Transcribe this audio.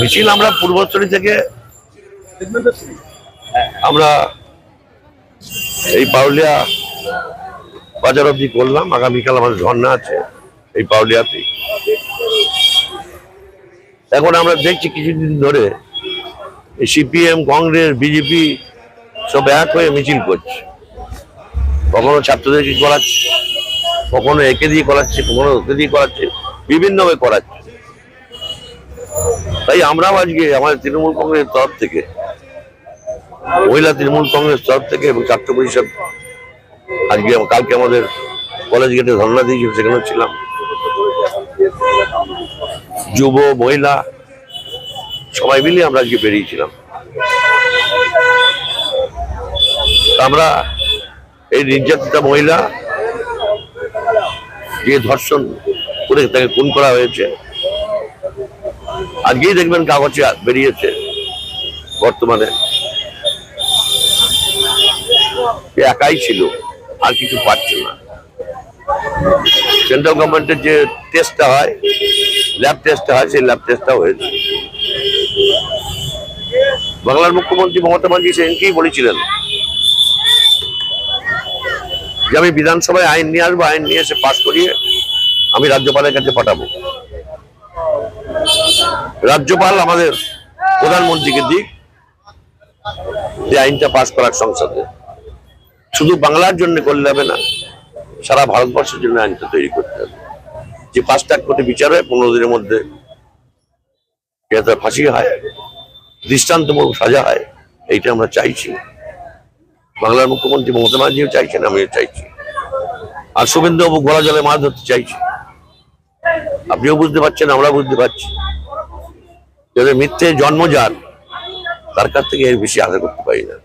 মিছিল আমরা পূর্বস্থলী থেকে, আমরা এই পাউলিয়া বাজার অব্দি করলাম। আগামীকাল আমাদের ঝর্ণা আছে এই পাউলিয়াতে এখন আমরা দেখছি কিছুদিন ধরে সিপিএম, কংগ্রেস, বিজেপি সব এক হয়ে মিছিল করছে। কখনো ছাত্রদেরকে করাচ্ছে? কখনো একে দিয়ে করাচ্ছে, কখনো ওকে দিয়ে করাচ্ছে, বিভিন্নভাবে করাচ্ছে। তাই আমরাও আজকে আমাদের তৃণমূল কংগ্রেসের তরফ থেকে, মহিলা তৃণমূল কংগ্রেস তরফ থেকে এবং ছাত্র পরিষদ আজকে কালকে আমাদের কলেজ গেটে ধর্ণা দিয়েছি, সেখানেও ছিলাম। যুব, মহিলা, সবাই মিলে আমরা আজকে বেরিয়েছিলাম। আমরা এই নির্যাতিতা মহিলা যে ধর্ষণ করে তাকে খুন করা হয়েছে আজকেই দেখবেন কাগজে বেরিয়েছে বর্তমানে। একাই ছিল, আর কিছু পাচ্ছে না। সেন্ট্রাল গভর্নমেন্টের যে টেস্টটা হয় ল্যাব টেস্টটা হয়, সেই ল্যাব টেস্টটা হয়েছে। বাংলার মুখ্যমন্ত্রী মমতা ব্যানার্জি সেদিনকেই বলেছিলেন যে আমি বিধানসভায় আইন নিয়ে আসব, আইন নিয়ে এসে পাশ করিয়ে আমি রাজ্যপালের কাছে পাঠাবো। রাজ্যপাল আমাদের প্রধানমন্ত্রীকে দিক, যে আইনটা পাশ করার সংসদে। শুধু বাংলার জন্য করলে হবে না, সারা ভারতবর্ষের জন্য আইনটা তৈরি করতে হবে। যে পাঁচটা কোটি বিচার হয়, পনেরো দিনের মধ্যে ফাঁসি হয়, দৃষ্টান্তমূলক সাজা হয়, এইটা আমরা চাইছি। বাংলার মুখ্যমন্ত্রী মমতা ব্যানার্জিও চাইছেন, আমিও চাইছি। আর শুভেন্দুবাবু ঘোড়া জলে মাছ ধরতে চাইছি। আপনিও বুঝতে পারছেন আমরা বুঝতে পারছি। যাদের মিথ্যে যান তার কাছ থেকে এর বেশি আশা করতে পারি না।